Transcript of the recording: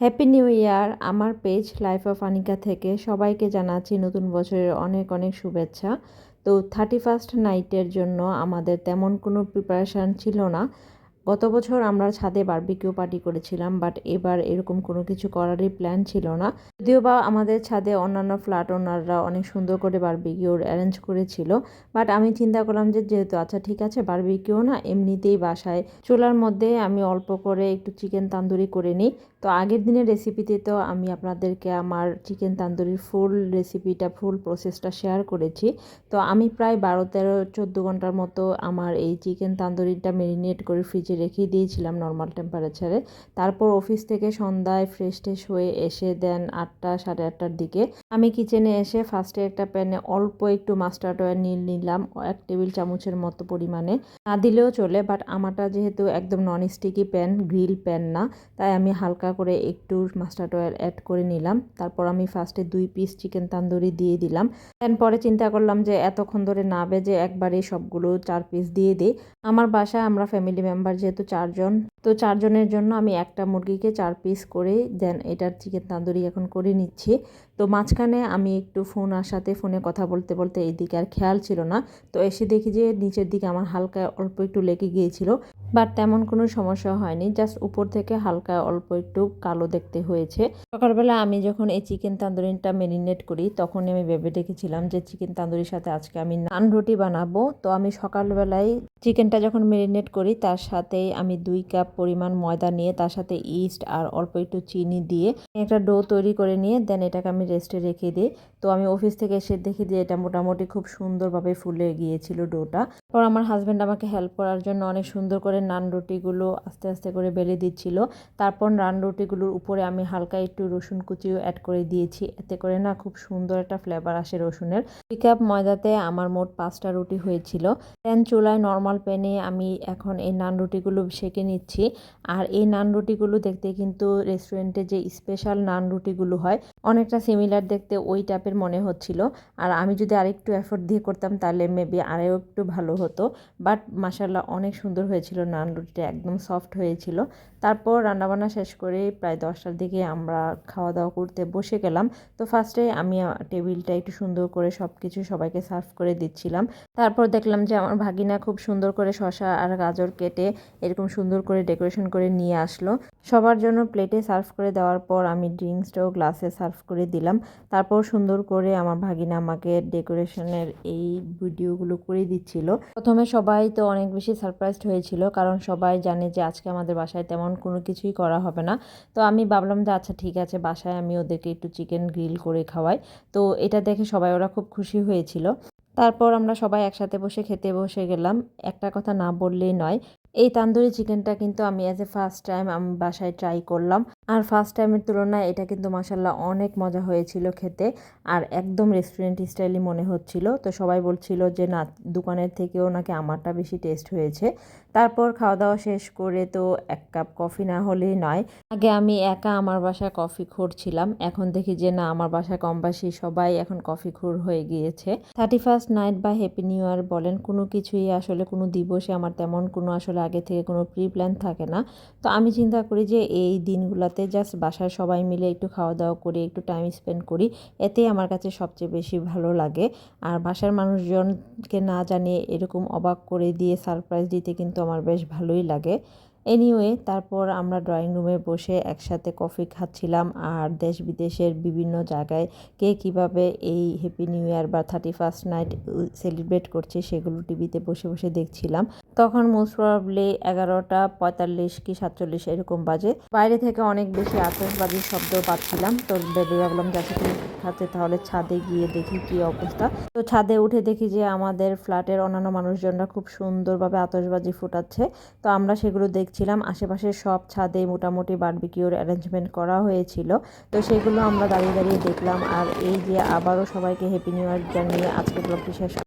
Happy new ইয়ার আমার page life of Anika থেকে সবাইকে জানাচ্ছি নতুন বছরের অনেক অনেক শুভেচ্ছা। তো থার্টি ফার্স্ট নাইটের জন্য আমাদের তেমন কোনো প্রিপারেশান ছিল না। গত বছর আমরা ছাদে বারবিকিউ পার্টি করেছিলাম বাট এবার এরকম কোনো কিছু করারই প্ল্যান ছিল না। যদিও বা আমাদের ছাদে অন্যান্য ফ্ল্যাট ওনাররা অনেক সুন্দর করে বারবিকিউর অ্যারেঞ্জ করেছিল বাট আমি চিন্তা করলাম যে যেহেতু আচ্ছা ঠিক আছে বারবিকিউ না, এমনিতেই বাসায়। চুলার মধ্যে আমি অল্প করে একটু চিকেন তান্দুরি করে নিই। তো আগের দিনের রেসিপিতে তো আমি আপনাদেরকে আমার চিকেন তান্দুরির ফুল রেসিপিটা ফুল প্রসেসটা শেয়ার করেছি। তো আমি প্রায় বারো তেরো, চোদ্দ ঘণ্টার মতো আমার এই চিকেন তান্দুরিটা মেরিনেট করে ফ্রিজে রেখে দিয়েছিলাম নর্মাল টেম্পারেচারে তারপর অফিস থেকে সন্ধ্যায় ফ্রেশ ট্রেশ হয়ে এসে দেন আটটা, সাড়ে আটটার দিকে আমি কিচেনে এসে ফার্স্টে একটা প্যানে অল্প একটু মাস্টার্ড অয়েল নিয়ে নিলাম, এক টেবিল চামচের মতো পরিমাণে। না দিলেও চলে বাট আমারটা যেহেতু একদম non sticky pan grill pan না, তাই আমি হালকা করে একটু মাস্টার্ড অয়েল অ্যাড করে নিলাম। তারপর আমি ফার্স্টে দুই পিস চিকেন তান্দুরি দিয়ে দিলাম। দেন পরে চিন্তা করলাম যে এতক্ষণ ধরে না বেজে একবারে সবগুলো চার পিস দিয়ে দিই। আমার বাসায় আমরা ফ্যামিলি মেম্বার যেহেতু চারজন, তো চারজনের জন্য আমি একটা মুরগিকে চার পিস করে দেন। এটার চিকেন তান্দুরি এখন করে নিচ্ছি। তো মাঝখানে আমি একটু ফোন আসাতে ফোনে কথা বলতে বলতে এইদিকে আর খেয়াল ছিল না। তো এসে দেখি যে নিচের দিকে আমার হালকা অল্প একটু লেগে গিয়েছিল, বাট তেমন কোনো সমস্যা হয়নি। জাস্ট উপর থেকে হালকা অল্প একটু কালো দেখতে হয়েছে। সকালবেলা আমি যখন এই চিকেন তান্দুরিটা মেরিনেট করি তখন আমি ভেবে রেখেছিলাম যে চিকেন তান্দুরির সাথে আজকে আমি নান রুটি বানাবো। তো আমি সকালবেলায় চিকেনটা যখন মেরিনেট করি, তার সাথে আমি দুই কাপ পরিমাণ ময়দা নিয়ে, তার সাথে ইস্ট আর অল্প একটু চিনি দিয়ে একটা ডো তৈরি করে নিয়ে, দেন এটাকে আমি রেস্টে রেখে দিই। তো আমি অফিস থেকে এসে দেখি যে এটা মোটামুটি খুব সুন্দরভাবে ফুলে গিয়েছিল ডোটা। পর আমার হাজব্যান্ড আমাকে হেল্প করার জন্য অনেক সুন্দর করে নান রুটিগুলো আস্তে আস্তে করে বেলে দিচ্ছিল। তারপর নান রুটিগুলোর উপরে আমি হালকা একটু রসুন কুচিও অ্যাড করে দিয়েছি। এতে করে না খুব সুন্দর একটা ফ্লেভার আসে রসুনের। পিক আপ ময়দাতে আমার মোট পাঁচটা রুটি হয়েছিল। দেন চুলায় নর্মাল প্যানে আমি এখন এই নান রুটিগুলো সেঁকে নিচ্ছি। আর এই নান রুটিগুলো দেখতে কিন্তু রেস্টুরেন্টে যে স্পেশাল নান রুটিগুলো হয়, অনেকটা সিমিলার দেখতে ওই টাইপের মনে হচ্ছিল। আর আমি যদি আরেকটু এফোর্ট দিয়ে করতাম, তাহলে মেবি আরও একটু ভালো হতো। বাট মাসাল্লাহ অনেক সুন্দর হয়েছিল নান রুটিটা একদম সফট হয়েছিল। তারপর রান্নাবান্না শেষ করে প্রায় দশটার দিকে আমরা খাওয়া দাওয়া করতে বসে গেলাম। তো ফার্স্টে আমি টেবিলটা একটু সুন্দর করে সব কিছু সবাইকে সার্ভ করে দিচ্ছিলাম। তারপর দেখলাম যে আমার ভাগিনা খুব সুন্দর করে শশা আর গাজর কেটে এরকম সুন্দর করে ডেকোরেশন করে নিয়ে আসলো। সবার জন্য প্লেটে সার্ভ করে দেওয়ার পর আমি ড্রিঙ্কসটাও গ্লাসে সার্ভ করে দিলাম। তারপর সুন্দর করে আমার ভাগিনা আমাকে ডেকোরেশনের এই ভিডিওগুলো করে দিচ্ছিল। প্রথমে সবাই তো অনেক বেশি সারপ্রাইজড হয়েছিল, কারণ সবাই জানে যে আজকে আমাদের বাসায় তেমন কোনো কিছুই করা হবে না। তো আমি ভাবলাম যে আচ্ছা ঠিক আছে, বাসায় আমি ওদেরকে একটু চিকেন গ্রিল করে খাওয়াই। তো এটা দেখে সবাই ওরা খুব খুশি হয়েছিল। তারপর আমরা সবাই একসাথে বসে খেতে বসে গেলাম। একটা কথা না বললেই নয় এই তান্দুরি চিকেনটা কিন্তু আমি অ্যাজ এ ফার্স্ট টাইম আমি বাসায় ট্রাই করলাম। আর ফার্স্ট টাইমের তুলনায় এটা কিন্তু মাসাল্লাহ অনেক মজা হয়েছিল খেতে। আর একদম রেস্টুরেন্ট স্টাইলই মনে হচ্ছিল। তো সবাই বলছিল যে, না, দোকানের থেকেও নাকি আমারটা বেশি টেস্ট হয়েছে। তারপর খাওয়া দাওয়া শেষ করে তো এক কাপ কফি না হলেই নয়। আগে আমি একা আমার বাসায় কফি ছিলাম। এখন দেখি যে না, আমার বাসায় কমবাসী সবাই এখন কফি খোর হয়ে গিয়েছে। থার্টি ফার্স্ট নাইট বা হ্যাপি নিউ ইয়ার বলেন, কোনো কিছুই আসলে, কোনো দিবসে আমার তেমন কোনো আসলে আগে থেকে কোনো প্রি প্ল্যান থাকে না। তো আমি চিন্তা করি যে এই দিনগুলোতে জাস্ট বাসায় সবাই মিলে একটু খাওয়া দাওয়া করি, একটু টাইম স্পেন্ড করি, এতেই আমার কাছে সবচেয়ে বেশি ভালো লাগে। আর বাসার মানুষজনকে না জানিয়ে এরকম অবাক করে দিয়ে সারপ্রাইজ দিতে কিন্তু আমার বেশ ভালোই লাগে। এনিওয়ে তারপর আমরা ড্রয়িং রুমে বসে একসাথে কফি খাচ্ছিলাম আর দেশ বিদেশের বিভিন্ন জায়গায় কে কীভাবে এই হ্যাপি নিউ ইয়ার বা থার্টি ফার্স্ট নাইট সেলিব্রেট করছে সেগুলো টিভিতে বসে বসে দেখছিলাম। তখন মোস্ট প্রবাবলি এগারোটা পঁয়তাল্লিশ কি সাতচল্লিশ এরকম বাজে। বাইরে থেকে অনেক বেশি আতসবাজির শব্দ পাচ্ছিলাম। তো ভেবে ভাবলাম যাচ্ছে তুমি খাচ্ছে তাহলে ছাদে গিয়ে দেখি কি অবস্থা। তো ছাদে উঠে দেখি যে আমাদের ফ্ল্যাটের অন্যান্য মানুষজনরা খুব সুন্দরভাবে আতসবাজি ফুটাচ্ছে। তো আমরা সেগুলো দেখছিলাম আশেপাশের সব ছাদে মোটামুটি বারবিকিউর অ্যারেঞ্জমেন্ট করা হয়েছিল। তো সেগুলো আমরা দাঁড়িয়ে দাঁড়িয়ে দেখলাম। আর এই যে আবারও সবাইকে হ্যাপি নিউ ইয়ার জানিয়ে আজকে ব্লগটি শেষ